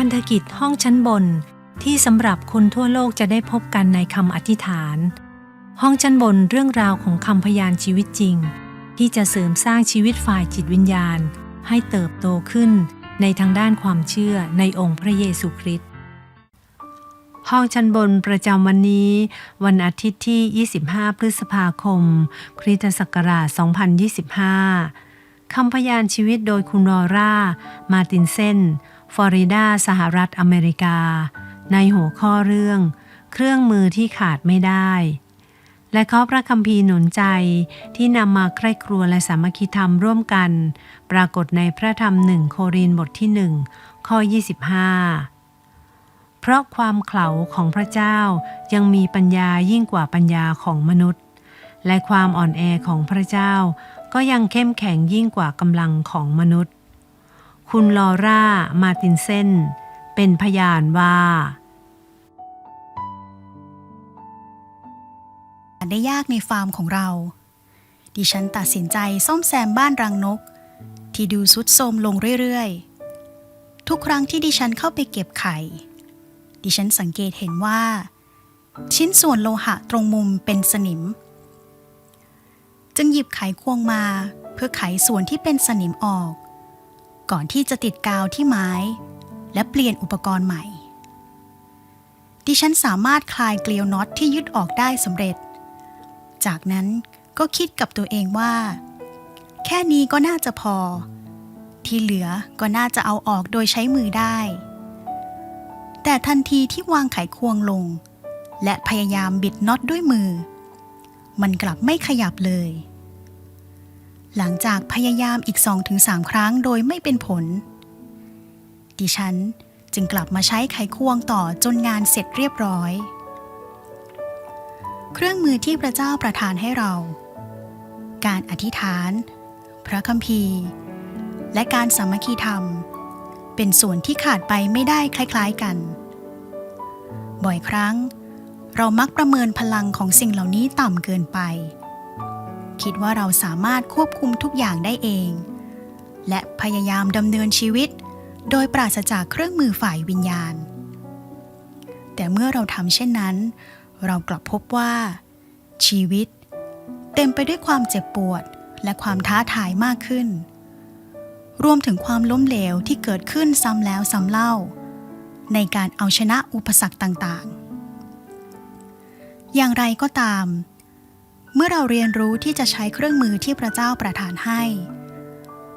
พันธกิจห้องชั้นบน ที่สำหรับคนทั่วโลกจะได้พบกันในคำอธิษฐาน ห้องชั้นบนเรื่องราวของคำพยานชีวิตจริง ที่จะเสริมสร้างชีวิตฝ่ายจิตวิญญาณ ให้เติบโตขึ้นในทางด้านความเชื่อในองค์พระเยซูคริสต์ห้องชั้นบนประจำวันนี้ วันอาทิตย์ที่ 25 พฤษภาคม คริสตศักราช 2025คำพยานชีวิตโดยคุณรอร่า มาร์ตินเซน ฟลอริดาสหรัฐอเมริกา ในหัวข้อเรื่อง เครื่องมือที่ขาดไม่ได้ และข้อพระคัมภีร์หนุนใจที่นำมาใคร่ครัวและสามัคคีธรรมร่วมกัน ปรากฏในพระธรรมหนึ่งโครินบทที่หนึ่งข้อ 25 เพราะความเขลาของพระเจ้ายังมีปัญญายิ่งกว่าปัญญาของมนุษย์ และความอ่อนแอของพระเจ้าก็ยังเข้มแข็งยิ่งกว่ากำลังของมนุษย์ คุณลอร่า มาร์ตินเซนเป็นพยานว่า ได้ยากในฟาร์มของเรา ดิฉันตัดสินใจซ่อมแซมบ้านรังนก ที่ดูสุดโทรมลงเรื่อยๆ ทุกครั้งที่ดิฉันเข้าไปเก็บไข่ ดิฉันสังเกตเห็นว่า ชิ้นส่วนโลหะตรงมุมเป็นสนิม จึงหยิบไขควงมาเพื่อไขส่วนที่เป็นสนิมออก ก่อนที่จะติดกาวที่ไม้ และเปลี่ยนอุปกรณ์ใหม่ ดิฉันสามารถคลายเกลียวน็อตที่ยึดออกได้สำเร็จ จากนั้นก็คิดกับตัวเองว่า แค่นี้ก็น่าจะพอ ที่เหลือก็น่าจะเอาออกโดยใช้มือได้ แต่ทันทีที่วางไขควงลง และพยายามบิดน็อตด้วยมือ มันกลับไม่ขยับเลย หลังจากพยายามอีก2-3ครั้งโดยไม่เป็นผล ดิฉันจึงกลับมาใช้ไขควงต่อจนงานเสร็จเรียบร้อย เครื่องมือที่พระเจ้าประทานให้เรา การอธิษฐาน พระคัมภีร์ และการสามัคคีธรรม เป็นส่วนที่ขาดไปไม่ได้คล้าย ๆกัน บ่อยครั้ง เรามักประเมินพลังของสิ่งเหล่านี้ต่ำเกินไป คิดว่าเราสามารถควบคุมทุกอย่างได้เอง และพยายามดำเนินชีวิต โดยปราศจากเครื่องมือฝ่ายวิญญาณ แต่เมื่อเราทำเช่นนั้น เรากลับพบว่า ชีวิต เต็มไปด้วยความเจ็บปวดและความท้าทายมากขึ้น รวมถึงความล้มเหลวที่เกิดขึ้นซ้ำแล้วซ้ำเล่า ในการเอาชนะอุปสรรคต่างๆ อย่างไรก็ตาม เมื่อเราเรียนรู้ที่จะใช้เครื่องมือที่พระเจ้าประทานให้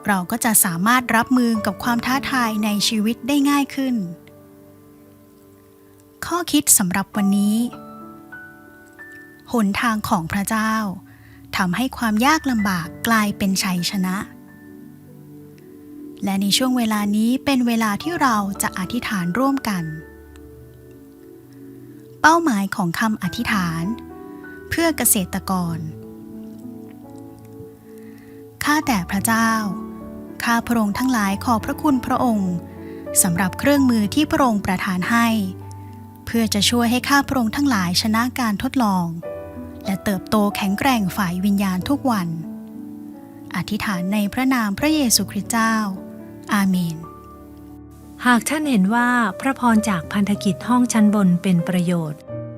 เราก็จะสามารถรับมือกับความท้าทายในชีวิตได้ง่ายขึ้น ข้อคิดสำหรับวันนี้ หนทางของพระเจ้าทำให้ความยากลำบากกลายเป็นชัยชนะ และในช่วงเวลานี้เป็นเวลาที่เราจะอธิษฐานร่วมกัน เป้าหมายของคำอธิษฐาน เพื่อเกษตรกร ข้าแต่พระเจ้า ข้าพระองค์ทั้งหลายขอบพระคุณพระองค์สำหรับเครื่องมือที่พระองค์ประทานให้ เพื่อจะช่วยให้ข้าพระองค์ทั้งหลายชนะการทดลอง และเติบโตแข็งแกร่งฝ่ายวิญญาณทุกวัน อธิษฐานในพระนามพระเยซูคริสต์เจ้า อาเมน หากท่านเห็นว่าพระพรจากพันธกิจห้องชั้นบนเป็นประโยชน์